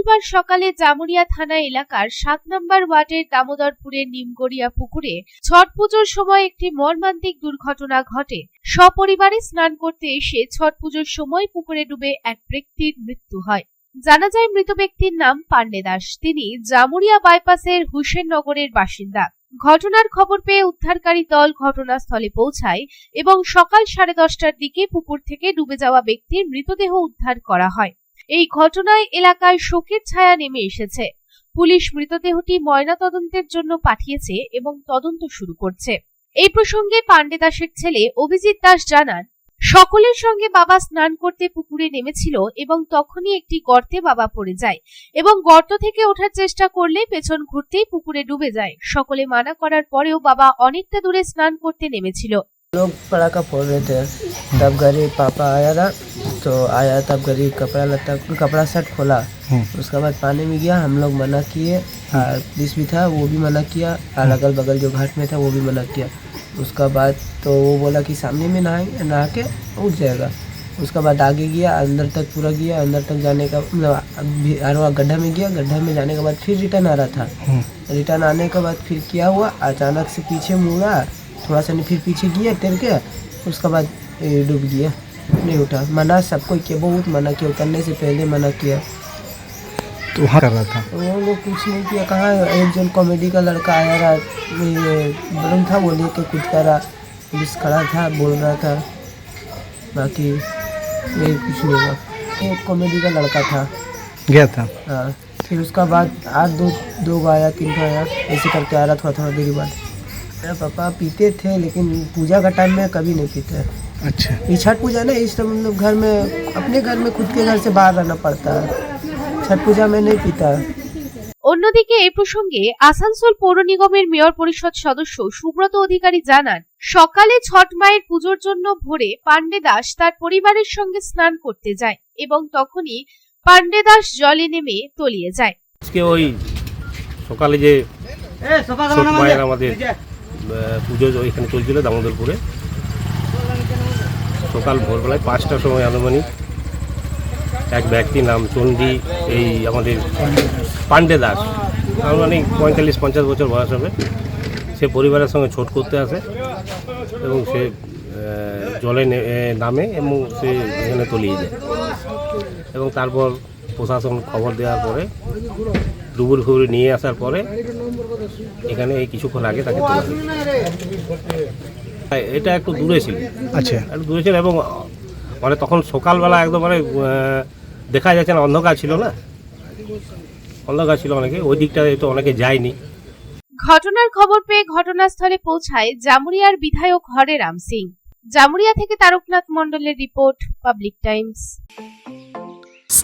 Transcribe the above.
মঙ্গলবার সকালে জামুরিয়া থানা এলাকার সাত নম্বর ওয়ার্ডের দামোদরপুরের নিমগড়িয়া পুকুরে ছট পুজোর সময় একটি মর্মান্তিক দুর্ঘটনা ঘটে। সপরিবারে স্নান করতে এসে ছট পুজোর সময় পুকুরে ডুবে এক ব্যক্তির মৃত্যু হয়। জানা যায়, মৃত ব্যক্তির নাম পান্ডে দাস। তিনি জামুরিয়া বাইপাসের হুসেননগরের বাসিন্দা। ঘটনার খবর পেয়ে উদ্ধারকারী দল ঘটনাস্থলে পৌঁছায় এবং সকাল সাড়ে দশটার দিকে পুকুর থেকে ডুবে যাওয়া ব্যক্তির মৃতদেহ উদ্ধার করা হয়। এই ঘটনায় এলাকায় শোকের ছায়া নেমে এসেছে। পুলিশ মৃতদেহটি ময়নাতদন্তের জন্য পাঠিয়েছে এবং তদন্ত শুরু করছে। এই প্রসঙ্গে পাণ্ডে দাসের ছেলে অভিজিৎ দাস জানান, সকলের সঙ্গে বাবা স্নান করতে পুকুরে নেমেছিল এবং তখনই একটি গর্তে বাবা পড়ে যায় এবং গর্ত থেকে ওঠার চেষ্টা করলে পেছন ঘুরতেই পুকুরে ডুবে যায়। সকলে মানা করার পরেও বাবা অনেকটা দূরে স্নান করতে নেমেছিল। লোক পড়া কা तब घरी पापा आया था तो आया तब घरी कपड़ा लता कपड़ा शर्ट खोला। उसके बाद पानी में गया हम लोग मना किए। और पुलिस भी था वो भी मना किया। और अगल बगल जो घाट में था वो भी मना किया। उसका बाद तो वो बोला कि सामने में नहाएँगे नहा के उठ जाएगा। उसका बाद आगे गया अंदर तक पूरा गया अंदर तक जाने का मतलब गड्ढा में गया गड्ढा में जाने के बाद फिर रिटर्न आ रहा था। रिटर्न आने के बाद फिर क्या हुआ अचानक से पीछे मुड़ा थोड़ा सा नहीं फिर पीछे किया टेर के उसके बाद डूब गया। नहीं उठा। मना सबको किया बहुत मना किया उतरने से पहले मना किया। तो वहाँ कर रहा था? वो लोग कुछ नहीं किया कहाँ एक जन कॉमेडी का लड़का आया रहा ये बलून था वो लेके कुछ करा पुलिस खड़ा था बोल रहा था बाकी ये कुछ नहीं हुआ। एक कॉमेडी का लड़का था। गया था? हाँ फिर उसका बाद आज दो दो आया तीन गो आया ऐसे करके आ रहा थोड़ा थोड़ा देर बाद। मेरा पापा पीते थे लेकिन पूजा का टाइम में कभी नहीं पीते अच्छा ये छठ पूजा ना इस टाइम मतलब घर में अपने घर में खुद के घर से बाहर रहना पड़ता है छठ पूजा में नहीं पीता অন্যদিকে এই প্রসঙ্গে আসানসোল পৌর নিগমের মেয়র পরিষদ সদস্য সুব্রত অধিকারী জানান সকালে ছট মায়ের পুজোর জন্য ভোরে পান্ডে দাস তার পরিবারের সঙ্গে স্নান করতে যায় এবং তখনই পান্ডে দাস জলে নেমে তলিয়ে যায় আজকে ওই সকালে যে ছোট মায়ের আমাদের আহ, পুজো ওইখানে চলছিল দামোদরপুরে। সকাল ভোরবেলায় পাঁচটার সময় আনুমানিক এক ব্যক্তি নাম চণ্ডী, এই আমাদের পাণ্ডে দাস। আনুমানিক পঁয়তাল্লিশ, পঞ্চাশ বছর বয়স হবে। সে পরিবারের সঙ্গে ছোট করতে আসে এবং সে জলে নামে এবং সে এখানে তলিয়ে যায়। এবং তারপর প্রশাসন খবর দেওয়ার পরে ডুবুর ফুবুরি নিয়ে আসার পরে এখানে এই কিছুক্ষণ আগে তাকে তোলা হ্যাঁ, এটা একটু দূরে ছিল। আচ্ছা। একটু দূরে ছিল এবং মানে তখন সকালবেলা একদম মানে দেখা যাচ্ছে না অন্ধকার ছিল না? অন্ধকার ছিল অনেকে ওই দিকটা তো অনেকে যায়নি। ঘটনার খবর পেয়ে ঘটনাস্থলে পৌঁছায় জামুরিয়ার বিধায়ক হরে রাম সিং। জামুরিয়া থেকে তারকনাথ মণ্ডলের report Public Times.